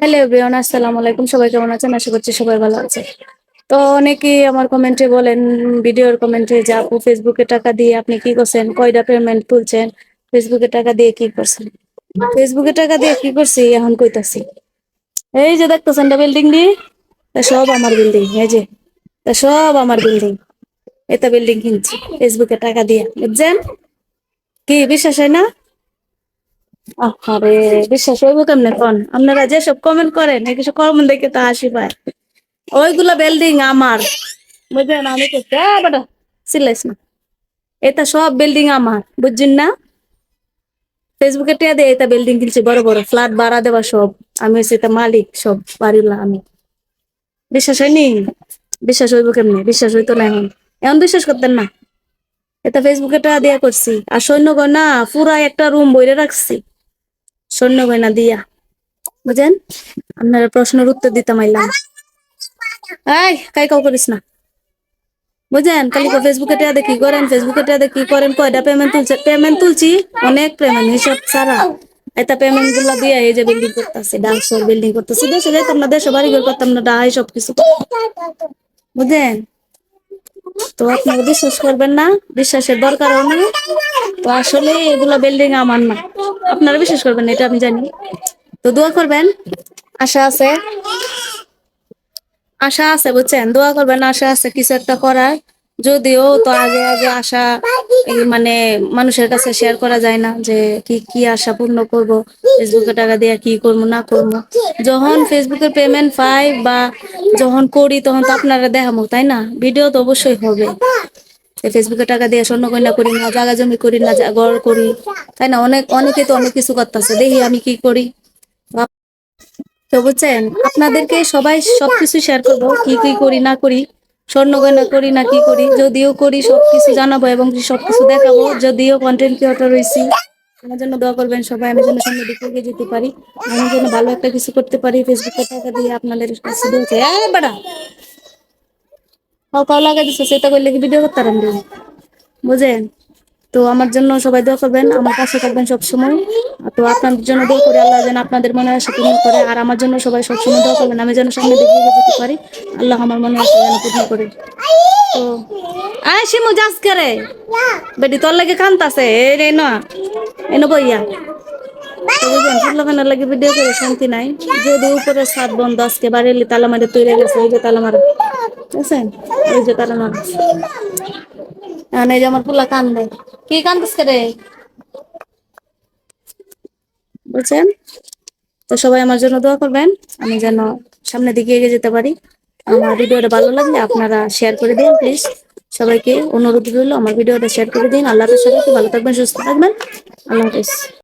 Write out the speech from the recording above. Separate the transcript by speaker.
Speaker 1: Hello everyone আসসালামু আলাইকুম। সবাই কেমন আছেন? আশা করছি সবাই ভালো আছে তো অনেকেই আমার কমেন্টে বলেন, ভিডিওর কমেন্টে যে আপু ফেসবুকে টাকা দিয়ে আপনি কি করছেন? কয়টা পেমেন্ট তুলছেন? ফেসবুকে টাকা দিয়ে কি করছেন? ফেসবুকে টাকা দিয়ে কি করছি? এখন কইতাছি। এই যে দেখতেছেন না বিল্ডিং তা সব আমার বিল্ডিং এই যে। তা সব আমার বিল্ডিং এটা বিল্ডিং কিনছি, ফেসবুকে টাকা দিয়ে। বুঝছেন? কি, বিশ্বাস হয় না? আরে বিশ্বাস হইব কেমনে কোন? আপনারা যেসব কমেন্ট করেন কিছু কমেন্ট দেখে তা হাসি পায়। ওইগুলা বিল্ডিং আমার। বুঝলেন? আমি তো বেটা সিলাইস না। এটা সব বিল্ডিং আমার, বুঝছেন না? ফেসবুকে টিয়া দিয়ে এটা বিল্ডিং কিনছি, বড় বড়। ফ্ল্যাট ভাড়া দেওয়া সব। আমি হচ্ছে এটা মালিক, সব বাড়িগুলা আমি। বিশ্বাস হয়নি? বিশ্বাস হইব কেমনে? বিশ্বাস হইতো না এখন। এখন বিশ্বাস করতেন না। এটা ফেসবুকে টাকা দেয়া করছি। আর সৈন্য না পুরা একটা রুম বইরে রাখছি। সৈন্য গয়না দিয়া। বুঝেন? আপনার প্রশ্নের উত্তর দিতাম আইলাম এই, কাই কাউ করিস না? বুঝেন? খালি ফেসবুকে টিয়া দেখি, করেন ফেসবুকে টিয়া দেখি, করেন কয়টা পেমেন্ট তুলছে? পেমেন্ট তুলছি, অনেক পেমেন্ট হিসাব সারা এটা পেমেন্টগুলা দিয়ে এই যে বিল্ডিং করতেছে, ডান্সর বিল্ডিং করতেছে। দেশে যাইতাম না দেশে বাড়ি ঘর করতাম না ডাহাই সবকিছু। বুঝেন? তো আপনারা বিশ্বাস করবেন না, বিশ্বাসের দরকারও না তো আসলে এগুলো বিল্ডিং আমার না। আপনারা বিশ্বাস করবেন এটা আমি জানি। তো দোয়া করবেন, আশা আছে। আশা আছে, বুঝছেন? দোয়া করবেন, আশা আছে, কিছু একটা করার। যদিও তো আগে আগে আশা মানে মানুষের কাছে শেয়ার করা যায় না যে কি কি আশা পূর্ণ করব, ফেসবুকে টাকা দিয়ে কি করব, না করব। যখন ফেসবুকে পেমেন্ট পাই বা যখন করি, তখন তো আপনারা দেখাবো তাই না? ভিডিও তো অবশ্যই হবে। ফেসবুকে টাকা দিয়ে স্বর্ণ কন্যা করি না, জায়গা জমি করি না ঘর করি, তাই না? অনেক, অনেকে তো অনেক কিছু করতেছে, দেখি আমি কি করি। তো বুঝছেন? আপনাদেরকে সবাই সবকিছু শেয়ার করব, কি কি করি, না করি। স্বর্ণ গয়না করি না কি করি? যদিও করি, সবকিছু জানাব এবং সবকিছু দেখাবো। যদিও কন্টেন্ট ক্রিয়েটর রয়েছি। আমার জন্য দোয়া করবেন সবাই, আমি যেন সামনে দিকে এগিয়ে যেতে পারি। আমি যেন ভালো একটা কিছু করতে পারি। ফেসবুকে টাকা দিয়ে আপনাদের কাছে দিয়েছে বেটা! কাউ কাউ লাগাই দিচ্ছে সেটা করলে কি ভিডিও করতে পারেন বুঝেন? তো আমার জন্য সবাই দোয়া করবেন, আমার পাশে থাকবেন সবসময়। তো আপনাদের জন্য দোয়া করি, আল্লাহ যেন আপনাদের মনে আশা পূর্ণ করে, আর আমার জন্য সবাই সবসময় দোয়া করবেন, আমি যেন সামনে এগিয়ে যেতে পারি, আল্লাহ আমার মনে আশা যেন পূর্ণ করে। তো আয় শিমু, যাস করে বেটি, তোর লাগে কান্তাছে রে না এনে বইয়া। বুঝলেন করে শান্তি নাই, যদি উপরে সাত বন্ধ, আজকে বাড়ি তালা মারে তৈরি গেছে এই যে তালা মারা। বুঝছেন? এই যে তালা মারা। এই যে আমার পুলা কান্দে। কি কান্দিস রে? বুঝছেন তো সবাই আমার জন্য দোয়া করবেন, আমি যেন সামনের দিকে এগিয়ে যেতে পারি। আমার ভিডিওটা ভালো লাগলে আপনারা শেয়ার করে দিন প্লিজ সবাইকে অনুরোধ রইল, আমার ভিডিওটা শেয়ার করে দিন। আল্লাহ সবাইকে ভালো থাকবেন, সুস্থ থাকবেন। আল্লাহ হাফেজ।